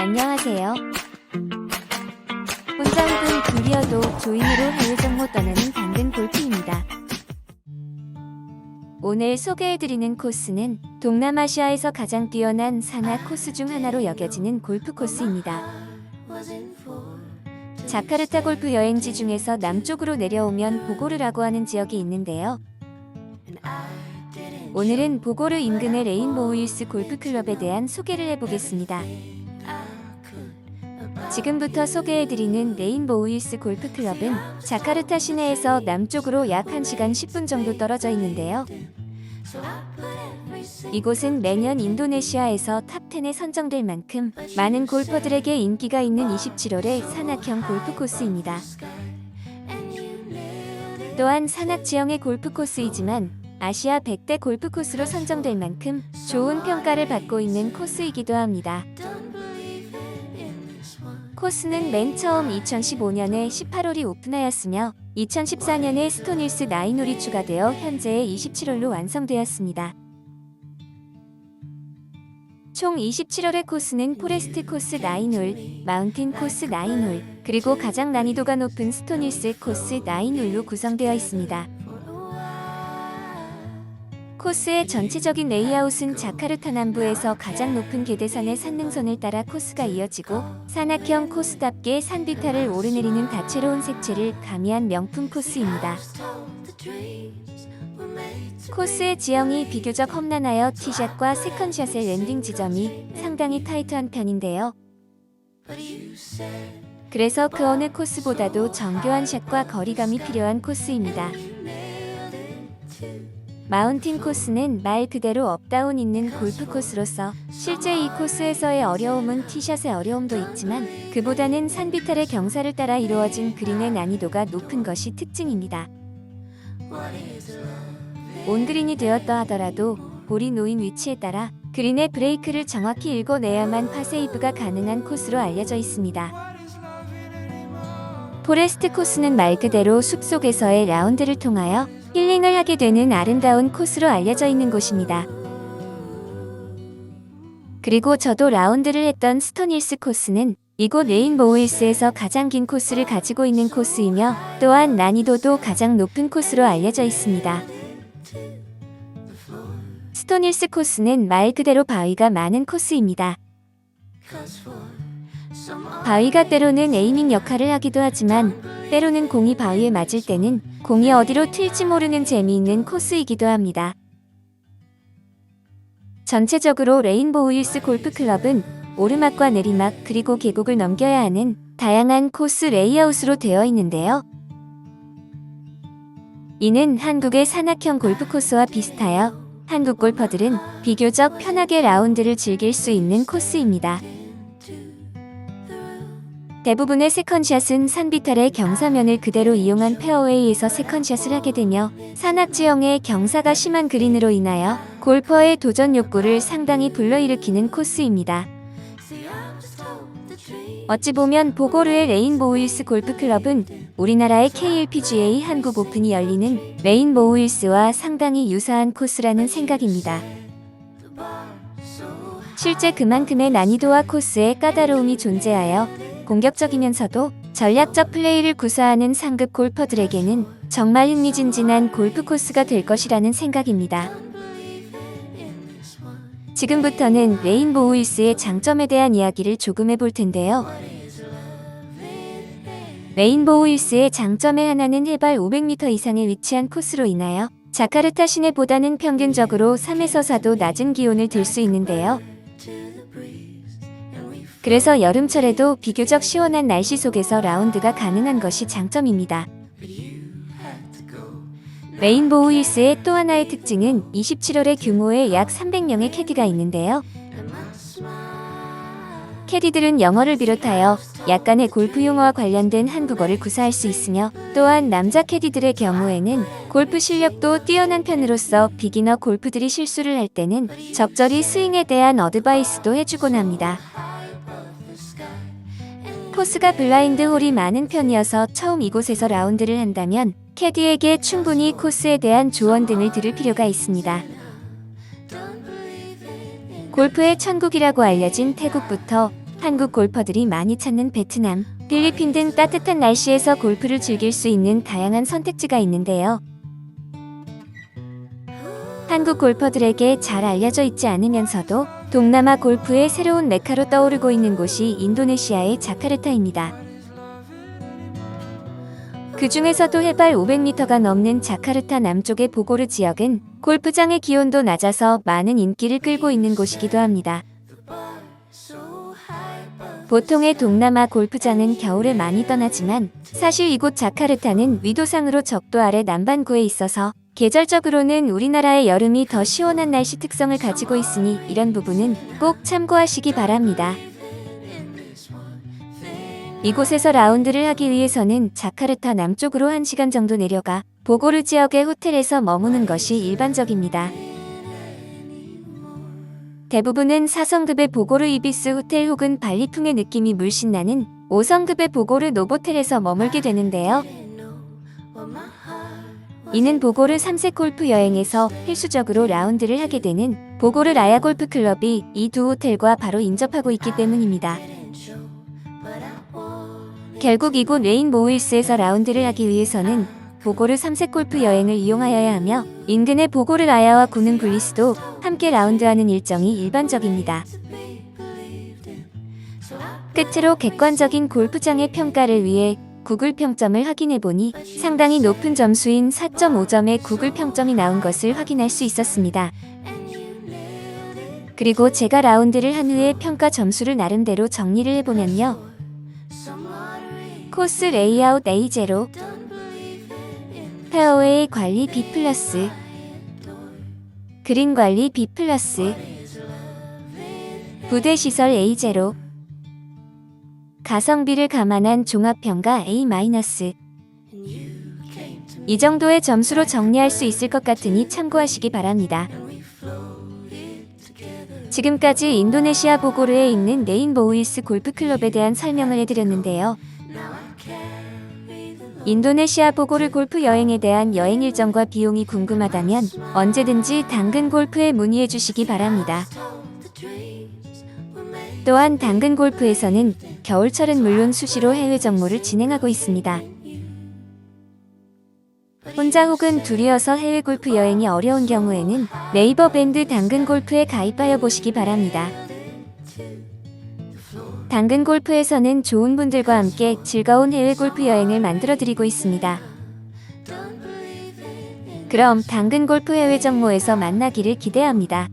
안녕하세요. 혼자이도 둘이어도 조인으로 해외 정모 떠나는 당근 골프입니다. 오늘 소개해드리는 코스는 동남아시아에서 가장 뛰어난 산악 코스 중 하나로 여겨지는 골프 코스입니다. 자카르타 골프 여행지 중에서 남쪽으로 내려오면 보고르라고 하는 지역이 있는데요. 오늘은 보고르 인근의 레인보우 힐스 골프클럽에 대한 소개를 해보겠습니다. 지금부터 소개해드리는 레인보우 힐스 골프클럽은 자카르타 시내에서 남쪽으로 약 1시간 10분 정도 떨어져 있는데요. 이곳은 매년 인도네시아에서 탑10에 선정될 만큼 많은 골퍼들에게 인기가 있는 27홀의 산악형 골프 코스입니다. 또한 산악 지형의 골프 코스이지만 아시아 100대 골프 코스로 선정될 만큼 좋은 평가를 받고 있는 코스이기도 합니다. 코스는 맨 처음 2015년에 18홀이 오픈하였으며 2014년에 스톤힐스 9홀이 추가되어 현재의 27홀로 완성되었습니다. 총 27홀의 코스는 포레스트 코스 9홀, 마운틴 코스 9홀, 그리고 가장 난이도가 높은 스톤힐스 코스 9홀로 구성되어 있습니다. 코스의 전체적인 레이아웃은 자카르타 남부에서 가장 높은 계대산의 산능선을 따라 코스가 이어지고 산악형 코스답게 산 비탈을 오르내리는 다채로운 색채를 가미한 명품 코스입니다. 코스의 지형이 비교적 험난하여 티샷과 세컨샷의 랜딩 지점이 상당히 타이트한 편인데요. 그래서 그 어느 코스보다도 정교한 샷과 거리감이 필요한 코스입니다. 마운틴 코스는 말 그대로 업다운 있는 골프 코스로서 실제 이 코스에서의 어려움은 티샷의 어려움도 있지만 그보다는 산비탈의 경사를 따라 이루어진 그린의 난이도가 높은 것이 특징입니다. 온그린이 되었다 하더라도 볼이 놓인 위치에 따라 그린의 브레이크를 정확히 읽어내야만 파세이브가 가능한 코스로 알려져 있습니다. 포레스트 코스는 말 그대로 숲속에서의 라운드를 통하여 힐링을 하게 되는 아름다운 코스로 알려져 있는 곳입니다. 그리고 저도 라운드를 했던 스톤힐스 코스는 이곳 레인보우힐스에서 가장 긴 코스를 가지고 있는 코스이며 또한 난이도도 가장 높은 코스로 알려져 있습니다. 스톤힐스 코스는 말 그대로 바위가 많은 코스입니다. 바위가 때로는 에이밍 역할을 하기도 하지만 때로는 공이 바위에 맞을 때는 공이 어디로 튈지 모르는 재미있는 코스이기도 합니다. 전체적으로 레인보우 힐스 골프클럽은 오르막과 내리막 그리고 계곡을 넘겨야 하는 다양한 코스 레이아웃으로 되어 있는데요. 이는 한국의 산악형 골프 코스와 비슷하여 한국 골퍼들은 비교적 편하게 라운드를 즐길 수 있는 코스입니다. 대부분의 세컨샷은 산비탈의 경사면을 그대로 이용한 페어웨이에서 세컨샷을 하게 되며 산악 지형의 경사가 심한 그린으로 인하여 골퍼의 도전 욕구를 상당히 불러일으키는 코스입니다. 어찌 보면 보고르의 레인보우힐스 골프클럽은 우리나라의 KLPGA 한국 오픈이 열리는 레인보우힐스와 상당히 유사한 코스라는 생각입니다. 실제 그만큼의 난이도와 코스의 까다로움이 존재하여 공격적이면서도 전략적 플레이를 구사하는 상급 골퍼들에게는 정말 흥미진진한 골프 코스가 될 것이라는 생각입니다. 지금부터는 레인보우 힐스의 장점에 대한 이야기를 조금 해볼 텐데요. 레인보우 힐스의 장점의 하나는 해발 500m 이상에 위치한 코스로 인하여 자카르타 시내보다는 평균적으로 3에서 4도 낮은 기온을 들 수 있는데요. 그래서 여름철에도 비교적 시원한 날씨 속에서 라운드가 가능한 것이 장점입니다. 레인보우 힐스의 또 하나의 특징은 27홀의 규모의 약 300명의 캐디가 있는데요. 캐디들은 영어를 비롯하여 약간의 골프 용어와 관련된 한국어를 구사할 수 있으며 또한 남자 캐디들의 경우에는 골프 실력도 뛰어난 편으로서 비기너 골프들이 실수를 할 때는 적절히 스윙에 대한 어드바이스도 해주곤 합니다. 코스가 블라인드 홀이 많은 편이어서 처음 이곳에서 라운드를 한다면 캐디에게 충분히 코스에 대한 조언 등을 들을 필요가 있습니다. 골프의 천국이라고 알려진 태국부터 한국 골퍼들이 많이 찾는 베트남, 필리핀 등 따뜻한 날씨에서 골프를 즐길 수 있는 다양한 선택지가 있는데요. 한국 골퍼들에게 잘 알려져 있지 않으면서도 동남아 골프의 새로운 메카로 떠오르고 있는 곳이 인도네시아의 자카르타입니다. 그 중에서도 해발 500m가 넘는 자카르타 남쪽의 보고르 지역은 골프장의 기온도 낮아서 많은 인기를 끌고 있는 곳이기도 합니다. 보통의 동남아 골프장은 겨울에 많이 떠나지만 사실 이곳 자카르타는 위도상으로 적도 아래 남반구에 있어서 계절적으로는 우리나라의 여름이 더 시원한 날씨 특성을 가지고 있으니 이런 부분은 꼭 참고하시기 바랍니다. 이곳에서 라운드를 하기 위해서는 자카르타 남쪽으로 1시간 정도 내려가 보고르 지역의 호텔에서 머무는 것이 일반적입니다. 대부분은 4성급의 보고르 이비스 호텔 혹은 발리풍의 느낌이 물씬 나는 5성급의 보고르 노보텔에서 머물게 되는데요. 이는 보고르 3색 골프 여행에서 필수적으로 라운드를 하게 되는 보고르 라야 골프 클럽이 이 두 호텔과 바로 인접하고 있기 때문입니다. 결국 이곳 레인보우 힐스에서 라운드를 하기 위해서는 보고르 3색 골프 여행을 이용하여야 하며 인근의 보고르 라야와 구는 블리스도 함께 라운드하는 일정이 일반적입니다. 끝으로 객관적인 골프장의 평가를 위해 구글 평점을 확인해 보니 상당히 높은 점수인 4.5점의 구글 평점이 나온 것을 확인할 수 있었습니다. 그리고 제가 라운드를 한 후에 평가 점수를 나름대로 정리를 해보면요. 코스 레이아웃 A0 페어웨이 관리 B 그린 관리 B 부대 시설 A0 가성비를 감안한 종합평가 A 이 정도의 점수로 정리할 수 있을 것 같으니 참고하시기 바랍니다. 지금까지 인도네시아 보고르에 있는 레인보우힐스 골프클럽에 대한 설명을 해드렸는데요. 인도네시아 보고르 골프 여행에 대한 여행 일정과 비용이 궁금하다면 언제든지 당근 골프에 문의해 주시기 바랍니다. 또한 당근 골프에서는 겨울철은 물론 수시로 해외 정모를 진행하고 있습니다. 혼자 혹은 둘이어서 해외 골프 여행이 어려운 경우에는 네이버 밴드 당근 골프에 가입하여 보시기 바랍니다. 당근 골프에서는 좋은 분들과 함께 즐거운 해외 골프 여행을 만들어 드리고 있습니다. 그럼 당근 골프 해외 정모에서 만나기를 기대합니다.